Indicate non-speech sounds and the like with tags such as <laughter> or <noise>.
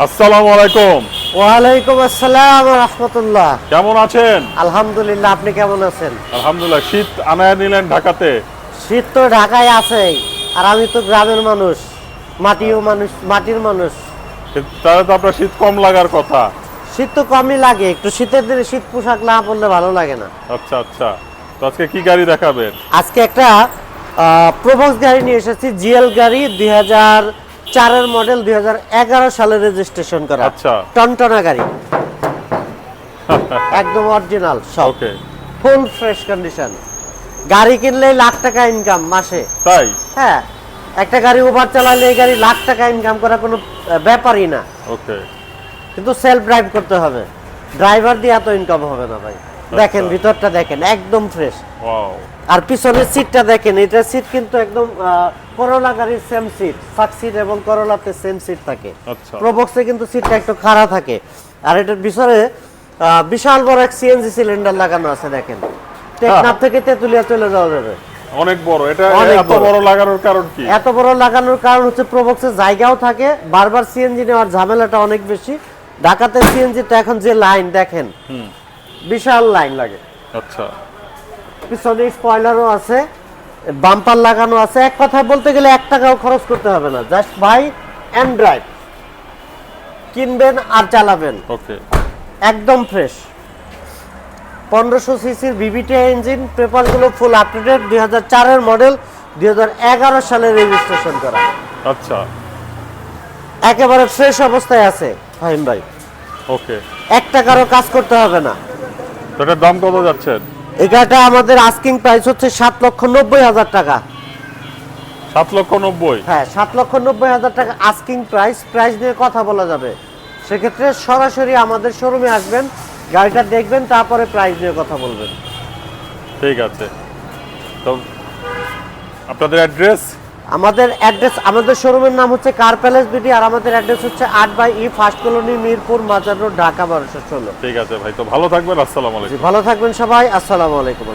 আসসালামু আলাইকুম। ওয়ালাইকুম আসসালাম রহমতুল্লাহ। কেমন আছেন? আলহামদুলিল্লাহ আপনি কেমন আছেন? আলহামদুলিল্লাহ শীত আনায় নিলেন ঢাকাতে? শীত তো ঢাকায় আছেই আর আমি তো গ্রামের মানুষ মাটিও মানুষ মাটির মানুষ। তাহলে তো আপনার শীত কম লাগার কথা। শীত তো কমই লাগে একটু শীতের দিনে শীত পোশাক না পরলে ভালো লাগে না। আচ্ছা আচ্ছা। তো আজকে কি গাড়ি দেখাবেন? আজকে একটা প্রবক্স গাড়ি নিয়ে এসেছি জিএল গাড়ি দুই হাজার চারের মডেল দুই হাজার এগারো সালে রেজিস্ট্রেশন করা। আচ্ছা। টনটনা গাড়ি। <laughs> একদম অরিজিনাল সব ওকে ফুল ফ্রেশ কন্ডিশন গাড়ি কিনলে লাখ টাকা ইনকাম মাসে। তাই? হ্যাঁ। একটা গাড়ি ওভার চালালে এই গাড়ি লাখ টাকা ইনকাম করা কোনো ব্যাপারই না। ওকে কিন্তু সেলফ ড্রাইভ করতে হবে। ড্রাইভার দিয়ে এত ইনকাম হবে না ভাই। দেখেন আচ্ছা। ভিতরটা দেখেন একদম ফ্রেশ আর পিছনের সিটটা দেখেন এটা সিট কিন্তু একদম করোলা গাড়ির সেম সিট ফাক সিট এবং করোলাতে সেম সিট থাকে। আচ্ছা। প্রবক্সে কিন্তু সিটটা একটু খাড়া থাকে। আর এটার পিছনে বিশাল বড় এক সিএনজি সিলিন্ডার লাগানো আছে দেখেন। টেকনাফ থেকে তেতুলিয়া চলে যাওয়া যাবে। অনেক বড়। এটা এত বড়। লাগানোর কারণ কি? এত বড় লাগানোর কারণ হচ্ছে প্রবক্সে জায়গাও থাকে বারবার সিএনজি নেওয়ার ঝামেলাটা অনেক বেশি। ঢাকাতে সিএনজিটা এখন যে লাইন দেখেন। বিশাল লাইন লাগে। আচ্ছা। পিছনে স্পয়লারও আছে বাম্পার লাগানো আছে। এক কথায় বলতে গেলে এক টাকাও খরচ করতে হবে না। জাস্ট ভাই অ্যান্ড্রয়েড কিনবেন আর চালাবেন। ওকে একদম ফ্রেশ পনেরোশো সিসির বিবিটি ইঞ্জিন পেপারগুলো ফুল আপডেটেড দুই হাজার চারের মডেল দুই হাজার এগারো সালে রেজিস্ট্রেশন করা। আচ্ছা। একেবারে ফ্রেশ অবস্থায় আছে ফাহিম ভাই। ওকে এক টাকারও কাজ করতে হবে না। তো এটার দাম কত যাচ্ছেন এই গাড়িটা আমাদের আস্কিং প্রাইস হচ্ছে সাত লক্ষ নব্বই হাজার টাকা। সাত লক্ষ নব্বই? হ্যাঁ সাত লক্ষ নব্বই হাজার টাকা আস্কিং প্রাইস প্রাইস নিয়ে কথা বলা যাবে। সেক্ষেত্রে সরাসরি আমাদের শোরুমে আসবেন গাড়িটা দেখবেন তারপরে প্রাইস নিয়ে কথা বলবেন। ঠিক আছে। তো আপনাদের অ্যাড্রেস আমাদের অ্যাড্রেস আমাদের শোরুমের নাম হচ্ছে কার প্যালেস বিডি আর আমাদের অ্যাড্রেস হচ্ছে আট by E first colony Mirpur Mazar road Dhaka বারোশো ষোলো। ঠিক আছে ভাই তো ভালো থাকবেন আসসালামু আলাইকুম। ভালো থাকবেন সবাই আসসালামু আলাইকুম।